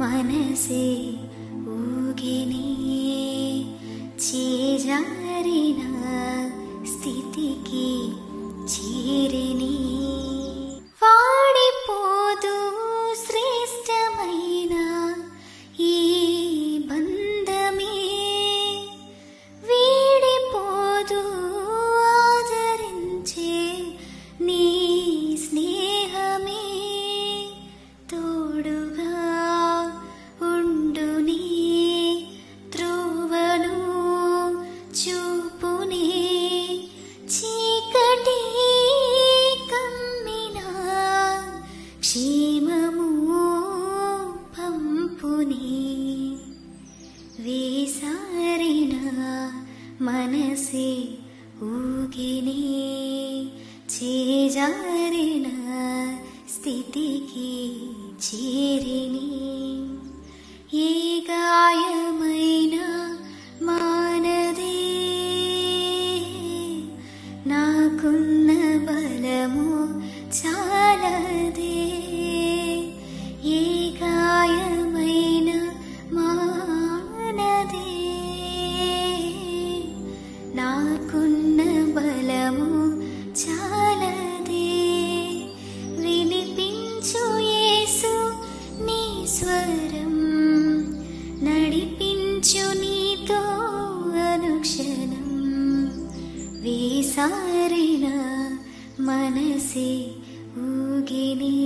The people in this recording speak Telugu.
मनसे ऊके निजा क्षीम ओपं पुरिणा मनसि ऊकिनी चेजारिण स्थिति की గాయమైన మానదే నాకున్న బలము చాలదే వినిపించు యేసు నీ స్వరం నడిపించు నీతో అనుక్షణం వేసారిన మనసే ఊగిని